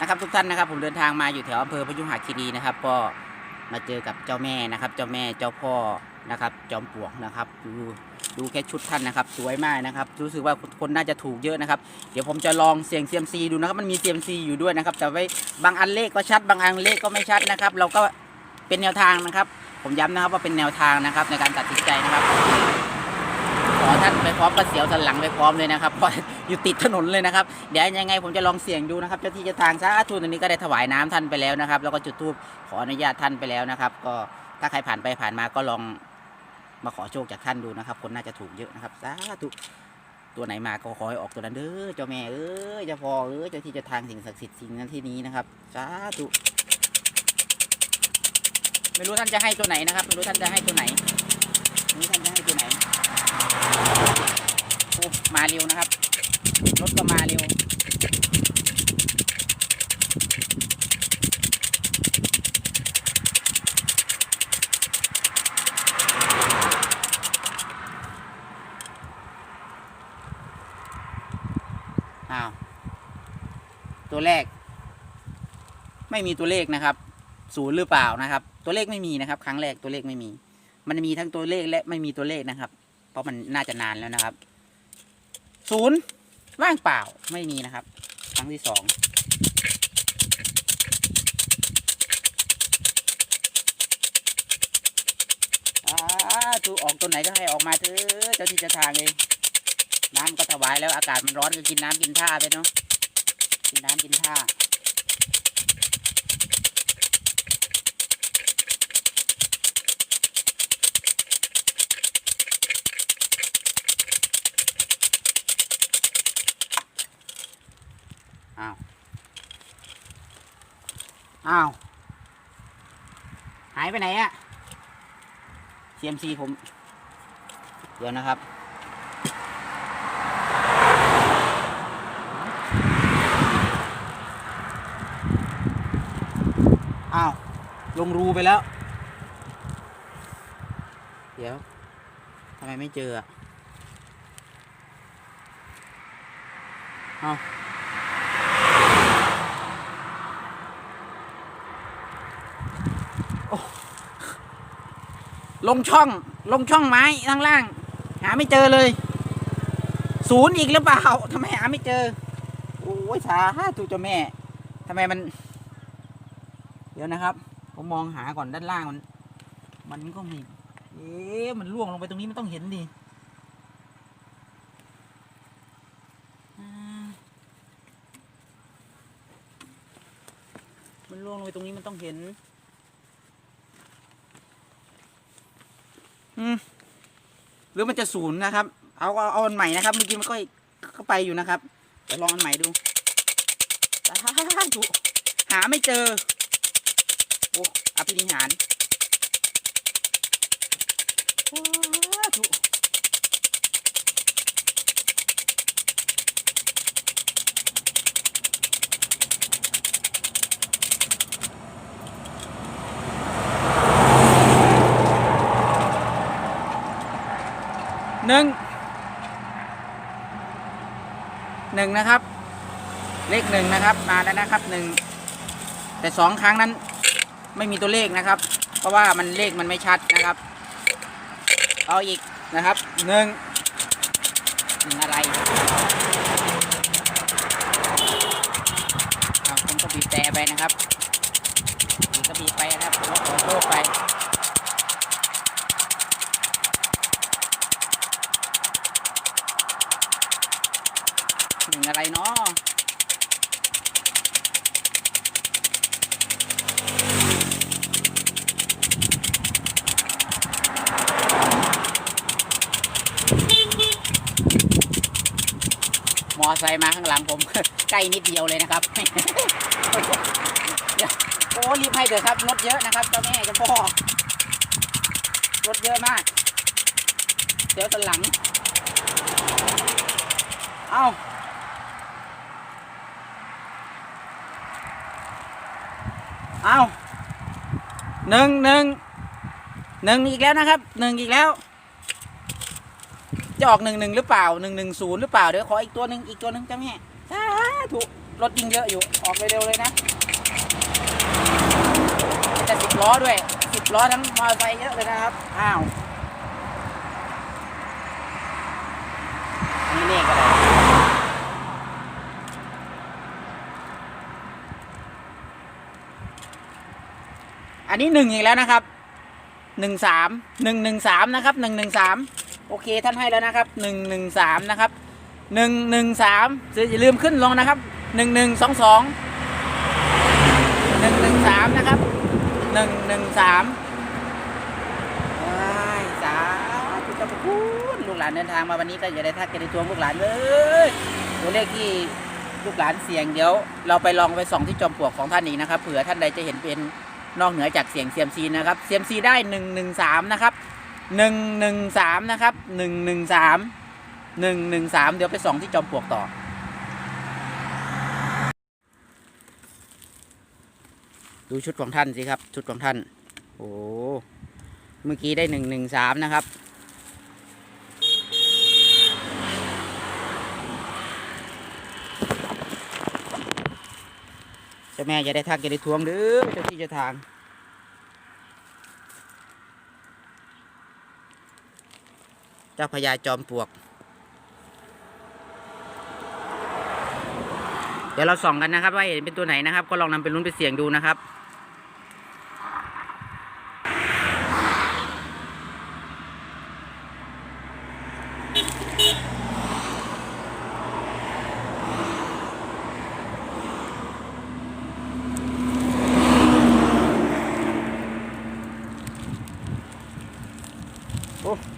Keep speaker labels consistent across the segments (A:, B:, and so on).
A: นะครับทุกท่านนะครับผมเดินทางมาอยู่แถวอำเภอพยุหคีรีนะครับ ก็มาเจอกับเจ้าแม่นะครับ เจ้าแม่เจ้าพ่อนะครับ จอมปลวกนะครับดูดูแค่ชุดท่านนะครับสวยมากนะครับ รู้สึกว่าคนน่าจะถูกเยอะนะครับ เดี๋ยวผมจะลองเสี่ยงเซียมซีดูนะครับมันมีเซียมซีอยู่ด้วยนะครับ แต่ไว้บางอันเลขก็ชัด บางอันเลขก็ไม่ชัดนะครับ เราก็เป็นแนวทางนะครับ ผมย้ำนะครับว่าเป็นแนวทางนะครับในการตัดสินใจนะครับ ขอท่านไปพร้อมกระเสียวสันหลังไปพร้อมเลยนะครับเพราะอยู่ติดถนนเลยนะครับเดี๋ยวยังไงผมจะลองเสี่ยงดูนะครับเจ้าที่เจ้าทางสาธุตอนนี้ก็ได้ถวายน้ำท่านไปแล้วนะครับ แล้วก็จุดธูปขออนุญาตท่านไปแล้วนะครับ ก็ถ้าใครผ่านไปผ่านมาก็ลองมาขอโชคจากท่านดูนะครับ คนน่าจะถูกเยอะนะครับสาธุตัวไหนมาก็ขอให้ออกตัวนั้นเด้อเจ้าแม่เอ้ยเจ้าพ่อเอ้ยเจ้าที่เจ้าทางสิ่งศักดิ์สิทธิ์สิ่งนั้นที่นี้นะครับสาธุไม่รู้ท่านจะให้ตัวไหนนะครับไม่รู้ท่านจะให้ตัวไหน ไม่รู้ท่านจะให้ตัวไหนโอ้มาเร็วนะครับ รถก็มาเร็ว อ้าว ตัวแรก ไม่มีตัวเลขนะครับศูนย์หรือเปล่านะครับ ตัวเลขไม่มีนะครับ ครั้งแรกตัวเลขไม่มี มันมีทั้งตัวเลขและไม่มีตัวเลขนะครับ เพราะมันน่าจะนานแล้วนะครับศูนย์ว่างเปล่าไม่มีนะครับ ครั้งที่สองอาถูกออกตัวไหนก็ให้ออกมาเถอะเจ้าที่จะทางเองน้ำก็ถวายแล้วอากาศมันร้อนก็กินน้ำกินท่าไปเนาะกินน้ำกินท่า อ้าว อ้าว หายไปไหนอะเซียมซีผมเดี๋ยวนะครับ อ้าว ลงรูไปแล้ว เดี๋ยวทำไมไม่เจออะ เอา ลงช่องลงช่องไม้ข้างล่าง หาไม่เจอเลย ศูนย์อีกหรือเปล่าทำไมหาไม่เจอ โอ้ยสาธุเจ้าแม่ทำไมมัน เดี๋ยวนะครับ ผมมองหาก่อนด้านล่างมัน มันก็มี เอ๊ะมันล่วงลงไปตรงนี้มันต้องเห็นดิมันล่วงลงไปตรงนี้มันต้องเห็น อืม หรือมันจะศูนย์นะครับ เอาเอาเอาอันใหม่นะครับเมื่อกี้มันก็ก็ไปอยู่นะครับเดี๋ยวลองอันใหม่ดูสาธุหาไม่เจอ โอ้อภินิหารสาธุ หนึ่งหนึ่งนะครับ เลขหนึ่งนะครับ มาแล้วนะครับหนึ่งแต่สองครั้งนั้นไม่มีตัวเลขนะครับ เพราะว่ามันเลขมันไม่ชัดนะครับ เอาอีกนะครับหนึ่งหนึ่งอะไรเอาผมก็บีบแต่ไปนะครับบีบก็บีบไปนะครับผมก็ขอโทษไปหนึ่งอะไรเนาะ ม อไซค์มาข้างหลังผม ใกล้นิดเดียวเลยนะครับโอ้รีบให้เถอะครับรถเยอะนะครับเจ้าแม่เจ้าพ่อรถเยอะมาก เดี๋ยวสันหลัง เอาเอาหนึ่งหนึ่งหนึ่งอีกแล้วนะครับหนึ่งอีกแล้ว จะออกหนึ่งหนึ่งหรือเปล่าหนึ่งหนึ่งศูนย์หรือเปล่าเดี๋ยวขออีกตัวหนึ่งอีกตัวหนึ่งจ้าแม่สาธุรถยิงเยอะอยู่ออกเร็วๆเลยนะแต่สิบล้อด้วยสิบล้อทั้งมอเตอร์ไซค์เยอะเลยนะครับอ้าวนนี้เลขอะไรอันนี้หนึ่งอีกแล้วนะครับหนึ่งสามหนึ่งหนึ่งสามนะครับหนึ่งหนึ่งสาม โอเคท่านให้แล้วนะครับหนึ่งหนึ่งสามนะครับหนึ่งหนึ่งสามอย่าลืมขึ้นลงนะครับหนึ่งหนึ่งสองสองหนึ่งหนึ่งสามนะครับหนึ่งหนึ่งสามสาธุเจ้าพคุณลูกหลานเดินทางมาวันนี้ก็อย่าได้ทักกันในทวงลูกหลานเลยตัวเลขที่ลูกหลานเสียงเดี๋ยว เราไปลองไปส่องที่จอมปลวกของท่านอีกนะครับเผื่อท่านใดจะเห็นเป็นนอกเหนือจากเสียงเซียมซีนะครับเซียมซีได้หนึ่งหนึ่งสามนะครับ หนึ่งหนึ่งสามนะครับหนึ่งหนึ่งสามหนึ่งหนึ่งสามเดี๋ยวไปส่องที่จอมปลวกต่อ ดูชุดของท่านสิครับ ชุดของท่าน โอ้เมื่อกี้ได้หนึ่งหนึ่งสามนะครับ เจ้าแม่จะได้ทักจะได้ทวงหรือเจ้าที่เจะทาง เจ้าพญาจอมปลวก เดี๋ยวเราส่องกันนะครับ ว่าเห็นเป็นตัวไหนนะครับ ก็ลองนำไปลุ้นไปเสี่ยงดูนะครับโอ้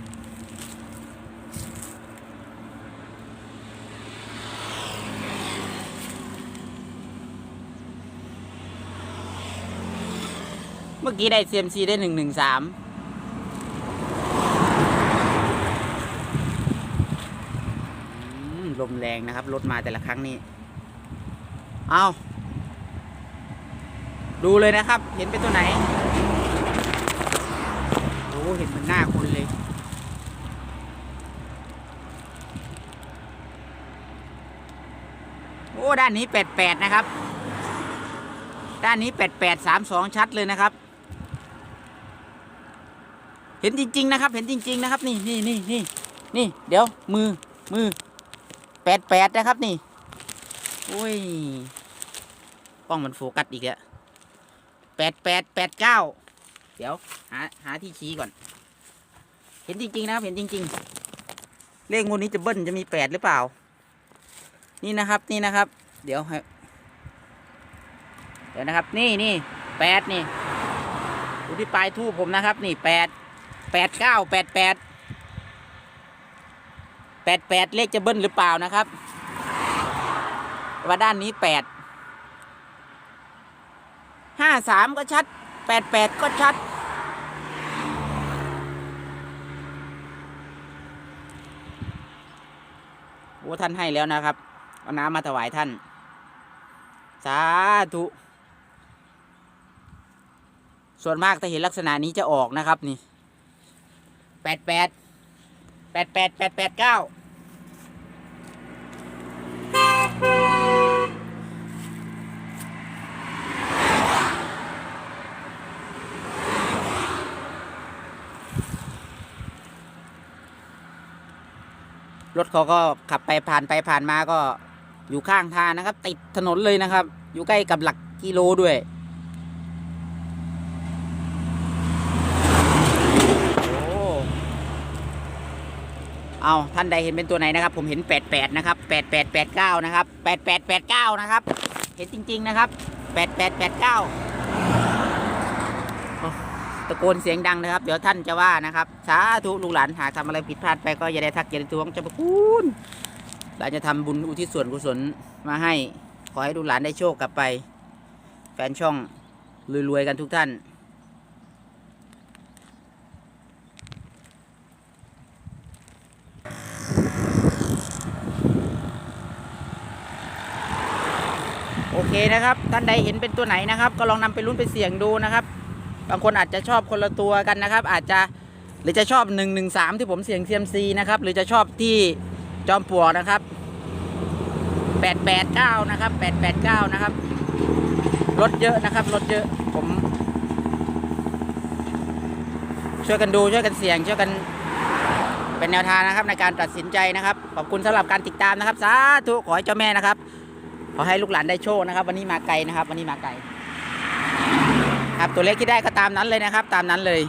A: มื่อกี้ได้ CMC ได้หนึ่งหนึ่งสามลมแรงนะครับ รถมาแต่ละครั้งนี่เอาดูเลยนะครับ เห็นเป็นตัวไหน โอ้เห็นมันหน้าคนเลย โอ้ ด้านนี้แปดแปดนะครับ ด้านนี้แปดแปดสามสองชัดเลยนะครับ เห็นจริง ๆ นะครับ เห็นจริง ๆ นะครับ นี่นี่นี่นี่นี่ เดี๋ยวมือมือแปดแปดนะครับนี่โอ้ยกล้องมันโฟกัสอีกแล้วแปดแปดแปดเก้าเดี๋ยวหาหาที่ชี้ก่อน เห็นจริง ๆ นะครับ เห็นจริง ๆ เลขงวดนี้จะเบิ้ลจะมีแปดหรือเปล่า นี่นะครับนี่นะครับ เดี๋ยวเดี๋ยวนะครับ นี่นี่แปดนี่ดูที่ปลายทูบผมนะครับ นี่แปด แปดเก้าแปดแปดแปดแปดเลขจะเบิ้ลหรือเปล่านะครับ ว่าด้านนี้แปดห้าสามก็ชัดแปดแปดก็ชัด โอ้ท่านให้แล้วนะครับ เอาน้ำมาถวายท่าน สาธุ ส่วนมากถ้าเห็นลักษณะนี้จะออกนะครับนี่ แปดแปดแปดแปดแปดแปดเก้ารถเขาก็ขับไปผ่านไปผ่านมาก็อยู่ข้างทางนะครับ ติดถนนเลยนะครับ อยู่ใกล้กับหลักกิโลด้วย โอ้ เอาท่านใดเห็นเป็นตัวไหนนะครับ ผมเห็น 88 นะครับ 8889 นะครับ 8889 นะครับ เห็นจริง ๆ นะครับ 8889โอ้ตะโกนเสียงดังนะครับ เดี๋ยวท่านจะว่านะครับสาธุลูกหลานหากทำอะไรผิดพลาดไปก็อย่าได้ทักอย่าได้ทวงจะประคุณหลานจะทำบุญอุทิศส่วนกุศลมาให้ ขอให้ลูกหลานได้โชคกลับไป แฟนช่องรวยๆกันทุกท่าน โอเคนะครับ ท่านใดเห็นเป็นตัวไหนนะครับ ก็ลองนำไปลุ้นไปเสี่ยงดูนะครับ บางคนอาจจะชอบคนละตัวกันนะครับ อาจจะหรือจะชอบ1นึที่ผมเสี่ยง CMC นะครับหรือจะชอบที่จอมปลวกนะครับ 889 นะครับ 889 นะครับรถเยอะนะครับรถเยอะผม ช่วยกันดูช่วยกันเสี่ยงช่วยกันเป็นแนวทางนะครับในการตัดสินใจนะครับ ขอบคุณสำหรับการติดตามนะครับ สาธุขอให้เจ้าแม่นะครับ ขอให้ลูกหลานได้โชคนะครับ วันนี้มาไกลนะครับ วันนี้มาไกลครับตัวเลขที่ได้ก็ตามนั้นเลยนะครับ ตามนั้นเลย